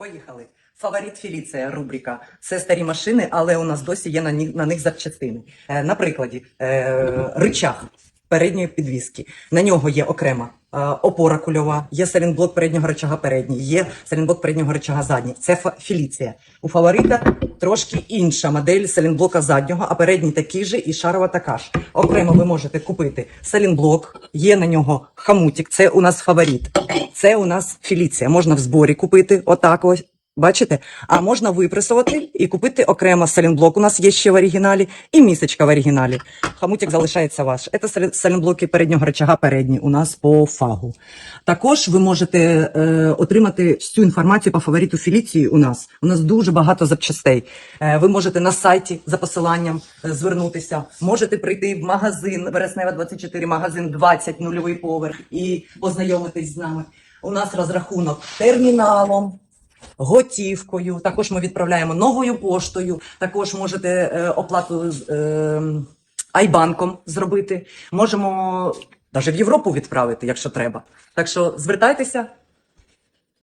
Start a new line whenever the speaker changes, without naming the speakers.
Поїхали. Фаворит Феліція рубрика. Це старі машини, але у нас досі є на них, на них запчастини. Е, на е, ричаг передньої підвіски. На нього є окрема е, опора кульова, є салінблок переднього рычага передній, є салінблок переднього рычага задній. Це Феліція. У фаворита трошки інша модель салінблока заднього, а передній такий же і шарова така ж. Окремо ви можете купити салінблок, є на нього хамутик. Це у нас фаворит. Це у нас Феліція. Можна в зборі купити отак ось. Бачите? А можна випресувати і купити окремо салінблок. У нас є ще в оригіналі, і місочка в оригіналі. Хамутик залишається ваш. Це салі- салінблоки переднього рычага передні у нас по фагу. Також ви можете е, отримати всю інформацію по фавориту Феліції у нас. У нас дуже багато запчастей. Е, ви можете на сайті за посиланням е, звернутися. Можете прийти в магазин Вереснева 24, магазин 20, нульовий поверх і познайомитись з нами. У нас розрахунок терміналом готівкою. Також ми відправляємо новою поштою. Також можете е, оплату з е, Айбанком зробити. Можемо навіть в Європу відправити, якщо треба. Так що звертайтеся,